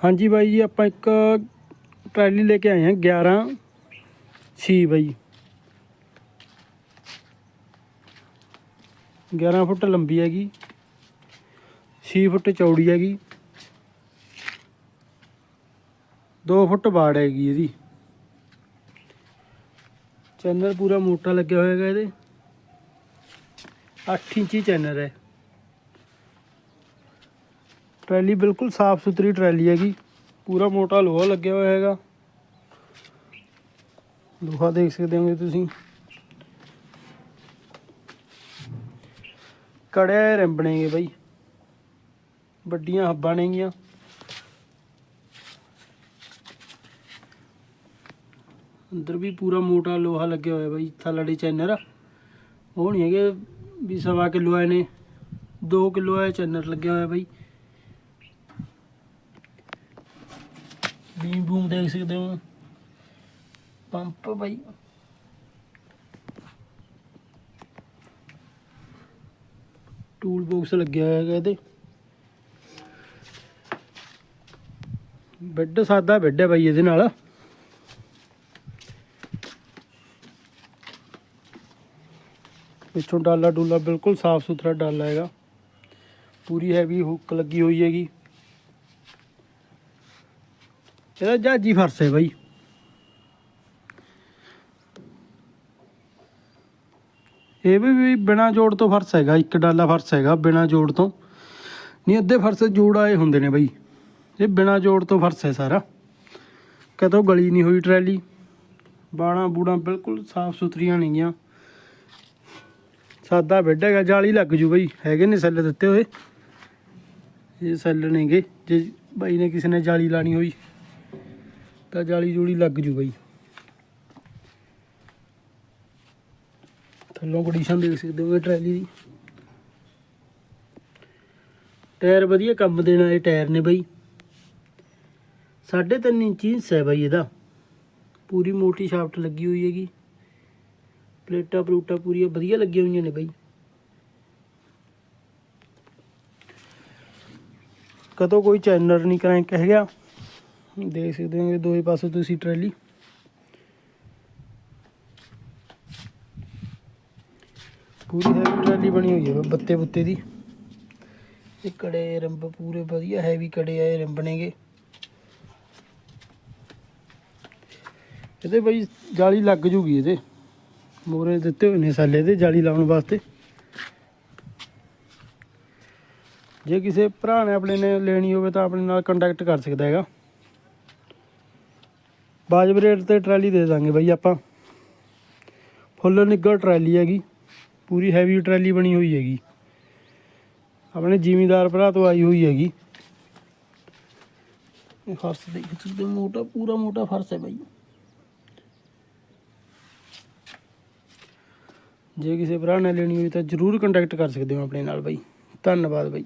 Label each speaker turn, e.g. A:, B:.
A: ਹਾਂਜੀ ਬਾਈ ਜੀ, ਆਪਾਂ ਇੱਕ ਟਰਾਲੀ ਲੈ ਕੇ ਆਏ ਹਾਂ 11 ਛੀ ਬਾਈ। 11 ਫੁੱਟ ਲੰਬੀ ਹੈਗੀ 6 ਫੁੱਟ ਚੌੜੀ ਹੈਗੀ 2 ਫੁੱਟ ਬਾੜ ਹੈਗੀ ਇਹਦੀ। ਚੈਨਲ ਪੂਰਾ ਮੋਟਾ ਲੱਗਿਆ ਹੋਇਆ ਹੈਗਾ ਇਹਦੇ। 8 ਇੰਚੀ ਚੈਨਲ ਹੈ। ਟਰੈਲੀ ਬਿਲਕੁਲ ਸਾਫ਼ ਸੁਥਰੀ ਟਰੈਲੀ ਹੈਗੀ। ਪੂਰਾ ਮੋਟਾ ਲੋਹਾ ਲੱਗਿਆ ਹੋਇਆ ਹੈਗਾ। ਲੋਹਾ ਦੇਖ ਸਕਦੇ ਹੋਗੇ ਤੁਸੀਂ। ਕੜਿਆ ਰਿੰਬਣੇਗੇ ਬਾਈ। ਵੱਡੀਆਂ ਹੱਬਾਂ ਨੇਗੀਆਂ। ਅੰਦਰ ਵੀ ਪੂਰਾ ਮੋਟਾ ਲੋਹਾ ਲੱਗਿਆ ਹੋਇਆ ਬਾਈ। ਥੱਲੜੀ ਚੈਨਰ ਉਹ ਨਹੀਂ ਹੈਗੇ ਵੀ ਸਵਾ ਕਿਲੋ ਆਏ ਨੇ। 2 ਕਿਲੋ ਆਏ ਚੈਨਰ ਲੱਗਿਆ ਹੋਇਆ ਬਾਈ। ਬੀਮ ਬੂਮ ਦੇਖ ਸਕਦੇ ਹੋ। ਪੰਪ ਬਾਈ। ਟੂਲ ਬਾਕਸ ਲੱਗਿਆ ਹੋਇਆ ਹੈਗਾ ਇਹਦੇ। ਬੈੱਡ ਸਾਦਾ ਬੈੱਡ ਹੈ ਬਾਈ ਇਹਦੇ ਨਾਲ। ਪਿੱਛੋਂ ਡਾਲਾ ਡੂਲਾ ਬਿਲਕੁਲ ਸਾਫ਼ ਸੁਥਰਾ ਡਾਲਾ ਹੈਗਾ। ਪੂਰੀ ਹੈਵੀ ਹੁੱਕ ਲੱਗੀ ਹੋਈ ਹੈਗੀ। ਇਹਦਾ ਜਹਾਜੀ ਫਰਸ਼ ਹੈ ਬਾਈ। ਇਹ ਵੀ ਵੀ ਬਿਨਾ ਜੋੜ ਤੋਂ ਫਰਸ਼ ਹੈਗਾ, ਇੱਕ ਡਾਲਾ ਫਰਸ਼ ਹੈਗਾ ਬਿਨਾ ਜੋੜ ਤੋਂ। ਨਹੀਂ, ਅੱਧੇ ਫਰਸ਼ ਜੋੜ ਆਏ ਹੁੰਦੇ ਨੇ ਬਾਈ। ਇਹ ਬਿਨਾ ਜੋੜ ਤੋਂ ਫਰਸ਼ ਹੈ ਸਾਰਾ। ਕਦੋਂ ਗਲੀ ਨਹੀਂ ਹੋਈ ਟਰੈਲੀ। ਬਾਣਾ ਬੂੜਾਂ ਬਿਲਕੁਲ ਸਾਫ਼ ਸੁਥਰੀਆਂ ਨੇਗੀਆਂ ਸਾਦਾ ਬੈੱਡ ਹੈਗਾ, ਜਾਲੀ ਲੱਗ ਜੂ ਬਈ। ਹੈਗੇ ਨੇ ਸੈੱਲ ਦਿੱਤੇ ਹੋਏ। ਇਹ ਸੈੱਲ ਨੇਗੇ। ਜੇ ਬਾਈ ਨੇ ਕਿਸੇ ਨੇ ਜਾਲੀ ਲਾਣੀ ਹੋਈ। ਤਾਂ ਜਾਲੀ ਜੂਲੀ ਲੱਗ ਜੂ ਬਈ। ਥੱਲੋਂ ਕੰਡੀਸ਼ਨ ਦੇਖ ਸਕਦੇ ਹੋ ਟਰੈਲੀ ਦੀ। ਟਾਇਰ ਵਧੀਆ ਕੰਮ ਦੇਣ ਵਾਲੇ ਟਾਇਰ ਨੇ ਬਈ। 3.5 ਇੰਚੀ ਹਿੱਸਾ ਹੈ ਬਈ ਇਹਦਾ। ਪੂਰੀ ਮੋਟੀ ਸ਼ਾਫਟ ਲੱਗੀ ਹੋਈ ਹੈਗੀ। ਪਲੇਟਾਂ ਪਲੂਟਾਂ ਪੂਰੀਆਂ ਵਧੀਆ ਲੱਗੀਆਂ ਹੋਈਆਂ ਨੇ ਬਈ। ਕਦੋਂ ਕੋਈ ਚੈਨਰ ਨਹੀਂ ਕਰਾਂਕ ਹੈਗਾ। ਦੇਖ ਸਕਦੇ ਹੋ ਦੋਵੇਂ ਪਾਸੇ ਤੁਸੀਂ ਟਰੈਲੀ। ਪੂਰੀ ਹੈਵੀ ਟਰੈਲੀ ਬਣੀ ਹੋਈ ਹੈ ਬੱਤੇ ਬੁੱਤੇ ਦੀ। ਇਹ ਕੜੇ ਰੰਬ ਪੂਰੇ ਵਧੀਆ ਹੈਵੀ ਕੜੇ ਆਏ ਰੰਬਣੇਗੇ ਇਹਦੇ ਬਈ ਜਾਲੀ ਲੱਗ ਜੂਗੀ ਇਹਦੇ। ਮੋਰੇ ਦਿੱਤੇ ਹੋਏ ਨੇ ਸਾਲੇ ਦੇ ਜਾਲੀ ਲਾਉਣ ਵਾਸਤੇ। ਜੇ ਕਿਸੇ ਭਰਾ ਨੇ ਆਪਣੇ ਨੇ ਲੈਣੀ ਹੋਵੇ ਤਾਂ ਆਪਣੇ ਨਾਲ ਕੰਟੈਕਟ ਕਰ ਸਕਦਾ ਹੈਗਾ। ਵਾਜਬ ਰੇਟ ਤੇ ਟਰਾਲੀ ਦੇ ਦਾਂਗੇ ਬਾਈ ਆਪਾਂ। ਫੁੱਲ ਨਿੱਗਰ ਟਰਾਲੀ ਹੈਗੀ। ਪੂਰੀ ਹੈਵੀ ਟਰਾਲੀ ਬਣੀ ਹੋਈ ਹੈਗੀ। ਆਪਣੇ ਜ਼ਿਮੀਂਦਾਰ ਭਰਾ ਤੋਂ ਆਈ ਹੋਈ ਹੈਗੀ। ਇਹ ਫਰਸ਼ ਦੇਖ ਸਕਦੇ ਮੋਟਾ, ਪੂਰਾ ਮੋਟਾ ਫਰਸ਼ ਹੈ ਬਾਈ। ਜੇ ਕਿਸੇ ਭਰਾ ਨੇ ਲੈਣੀ ਹੋਈ ਤਾਂ ਜਰੂਰ ਕੰਟੈਕਟ ਕਰ ਸਕਦੇ ਹੋ ਆਪਣੇ ਨਾਲ ਬਾਈ। ਧੰਨਵਾਦ ਬਾਈ।